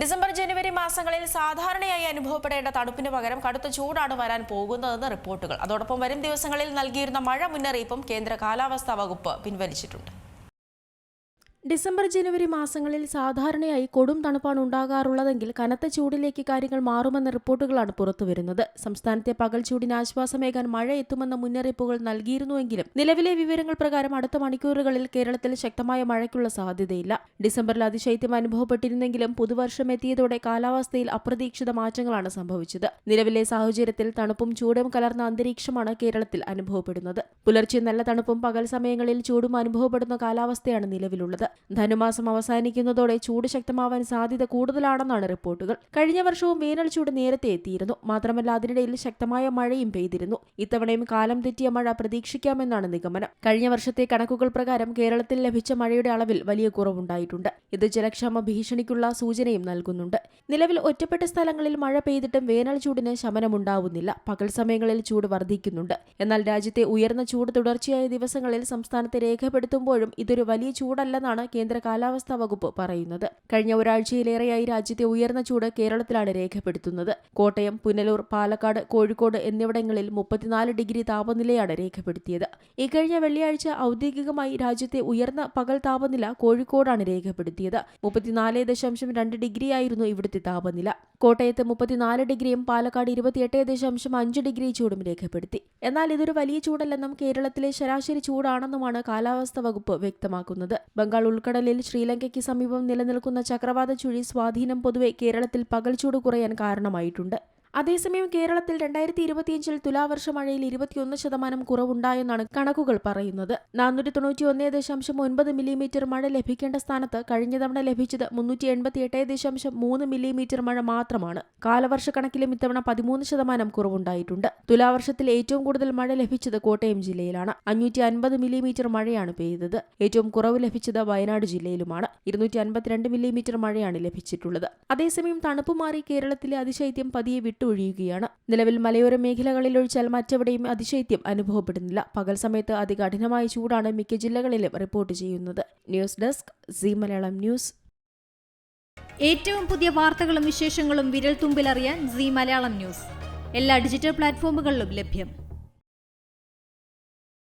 December ജനുവരി മാസങ്ങളിൽ സാധാരണയായി അനുഭവപ്പെടേണ്ട തണുപ്പിന് പകരം കടുത്ത ചൂടാണ് വരാൻ പോകുന്നതെന്ന് റിപ്പോർട്ടുകൾ. അതോടൊപ്പം വരും ദിവസങ്ങളിൽ നൽകിയിരുന്ന മഴ മുന്നറിയിപ്പും കേന്ദ്ര കാലാവസ്ഥാ വകുപ്പ് പിൻവലിച്ചിട്ടുണ്ട്. ഡിസംബർ ജനുവരി മാസങ്ങളിൽ സാധാരണയായി കൊടും തണുപ്പാണ് ഉണ്ടാകാറുള്ളതെങ്കിൽ കനത്ത ചൂടിലേക്ക് കാര്യങ്ങൾ മാറുമെന്ന റിപ്പോർട്ടുകളാണ് പുറത്തുവരുന്നത് സംസ്ഥാനത്തെ പകൽ ചൂടിന് ആശ്വാസമേകാൻ മഴ എത്തുമെന്ന മുന്നറിയിപ്പുകൾ നൽകിയിരുന്നുവെങ്കിലും നിലവിലെ വിവരങ്ങൾ പ്രകാരം അടുത്ത മണിക്കൂറുകളിൽ കേരളത്തിൽ ശക്തമായ മഴയ്ക്കുള്ള സാധ്യതയില്ല. ഡിസംബറിൽ അതിശൈത്യം അനുഭവപ്പെട്ടിരുന്നെങ്കിലും പുതുവർഷം എത്തിയതോടെ കാലാവസ്ഥയിൽ അപ്രതീക്ഷിത മാറ്റങ്ങളാണ് സംഭവിച്ചത്. നിലവിലെ സാഹചര്യത്തിൽ തണുപ്പും ചൂടും കലർന്ന അന്തരീക്ഷമാണ് കേരളത്തിൽ അനുഭവപ്പെടുന്നത്. പുലർച്ചെ നല്ല തണുപ്പും പകൽ സമയങ്ങളിൽ ചൂടും അനുഭവപ്പെടുന്ന കാലാവസ്ഥയാണ് നിലവിലുള്ളത്. ധനുമാസം അവസാനിക്കുന്നതോടെ ചൂട് ശക്തമാവാൻ സാധ്യത കൂടുതലാണെന്നാണ് റിപ്പോർട്ടുകൾ. കഴിഞ്ഞ വർഷവും വേനൽ ചൂട് നേരത്തെ എത്തിയിരുന്നു. മാത്രമല്ല അതിനിടയിൽ ശക്തമായ മഴയും പെയ്തിരുന്നു. ഇത്തവണയും കാലം തെറ്റിയ മഴ പ്രതീക്ഷിക്കാമെന്നാണ് നിഗമനം. കഴിഞ്ഞ വർഷത്തെ കണക്കുകൾ പ്രകാരം കേരളത്തിൽ ലഭിച്ച മഴയുടെ അളവിൽ വലിയ കുറവുണ്ടായിട്ടുണ്ട്. ഇത് ജലക്ഷാമ ഭീഷണിക്കുള്ള സൂചനയും നൽകുന്നുണ്ട്. നിലവിൽ ഒറ്റപ്പെട്ട സ്ഥലങ്ങളിൽ മഴ പെയ്തിട്ടും വേനൽ ചൂടിന് ശമനമുണ്ടാവുന്നില്ല. പകൽ സമയങ്ങളിൽ ചൂട് വർദ്ധിക്കുന്നുണ്ട്. എന്നാൽ രാജ്യത്തെ ഉയർന്ന ചൂട് തുടർച്ചയായ ദിവസങ്ങളിൽ സംസ്ഥാനത്തെ രേഖപ്പെടുത്തുമ്പോഴും ഇതൊരു വലിയ ചൂടല്ലെന്നാണ് കേന്ദ്ര കാലാവസ്ഥാ വകുപ്പ് പറയുന്നത്. കഴിഞ്ഞ ഒരാഴ്ചയിലേറെയായി രാജ്യത്തെ ഉയർന്ന ചൂട് കേരളത്തിലാണ് രേഖപ്പെടുത്തുന്നത്. കോട്ടയം പുനലൂർ പാലക്കാട് കോഴിക്കോട് എന്നിവിടങ്ങളിൽ മുപ്പത്തിനാല് ഡിഗ്രി താപനിലയാണ് രേഖപ്പെടുത്തിയത്. ഇക്കഴിഞ്ഞ വെള്ളിയാഴ്ച ഔദ്യോഗികമായി രാജ്യത്തെ ഉയർന്ന പകൽ താപനില കോഴിക്കോടാണ് രേഖപ്പെടുത്തിയത്. മുപ്പത്തിനാല് ദശാംശം രണ്ട് ഡിഗ്രിയായിരുന്നു ഇവിടുത്തെ താപനില. കോട്ടയത്ത് മുപ്പത്തിനാല് ഡിഗ്രിയും പാലക്കാട് ഇരുപത്തിയെട്ട് ദശാംശം അഞ്ച് ഡിഗ്രി ചൂടും രേഖപ്പെടുത്തി. എന്നാൽ ഇതൊരു വലിയ ചൂടല്ലെന്നും കേരളത്തിലെ ശരാശരി ചൂടാണെന്നുമാണ് കാലാവസ്ഥാ വകുപ്പ് വ്യക്തമാക്കുന്നത്. ബംഗാൾ ഉൾക്കടലിൽ ശ്രീലങ്കയ്ക്ക് സമീപം നിലനിൽക്കുന്ന ചക്രവാത ചുഴി സ്വാധീനം പൊതുവെ കേരളത്തിൽ പകൽച്ചൂട് ചൂട് കുറയാൻ കാരണമായിട്ടുണ്ട്. അതേസമയം കേരളത്തിൽ രണ്ടായിരത്തി ഇരുപത്തിയഞ്ചിൽ തുലാവർഷ മഴയിൽ ഇരുപത്തിയൊന്ന് ശതമാനം കുറവുണ്ടായെന്നാണ് കണക്കുകൾ പറയുന്നത്. നാനൂറ്റി തൊണ്ണൂറ്റി ഒന്ന് ദശാംശം ഒൻപത് മില്ലിമീറ്റർ മഴ ലഭിക്കേണ്ട സ്ഥാനത്ത് കഴിഞ്ഞ തവണ ലഭിച്ചത് മുന്നൂറ്റി എൺപത്തി എട്ട് ദശാംശം മൂന്ന് മില്ലിമീറ്റർ മഴ മാത്രമാണ്. കാലവർഷ കണക്കിലും ഇത്തവണ പതിമൂന്ന് ശതമാനം കുറവുണ്ടായിട്ടുണ്ട്. തുലാവർഷത്തിൽ ഏറ്റവും കൂടുതൽ മഴ ലഭിച്ചത് കോട്ടയം ജില്ലയിലാണ്. അഞ്ഞൂറ്റി അൻപത് മില്ലിമീറ്റർ മഴയാണ് പെയ്തത്. ഏറ്റവും കുറവ് ലഭിച്ചത് വയനാട് ജില്ലയിലുമാണ്. ഇരുന്നൂറ്റി അൻപത്തിരണ്ട് മില്ലിമീറ്റർ മഴയാണ് ലഭിച്ചിട്ടുള്ളത്. അതേസമയം തണുപ്പ് മാറി കേരളത്തിലെ അതിശൈത്യം പതിയെ വിട്ടുഒഴിയുകയാണ് നിലവിൽ മലയോര മേഖലകളിൽ ഒഴിച്ചാൽ മറ്റെവിടെയും അതിശൈത്യം അനുഭവപ്പെടുന്നില്ല. പകൽ സമയത്ത് അതികഠിനമായ ചൂടാണ് മിക്ക ജില്ലകളിലും റിപ്പോർട്ട് ചെയ്യുന്നത്. News desk C Malayalam news. ഏറ്റവും പുതിയ വാർത്തകളും വിശേഷങ്ങളും വിരൽ തുമ്പിലറിയാൻ സി മലയാളം ന്യൂസ്. എല്ലാ ഡിജിറ്റൽ പ്ലാറ്റ്ഫോമുകളിലും ലഭ്യം.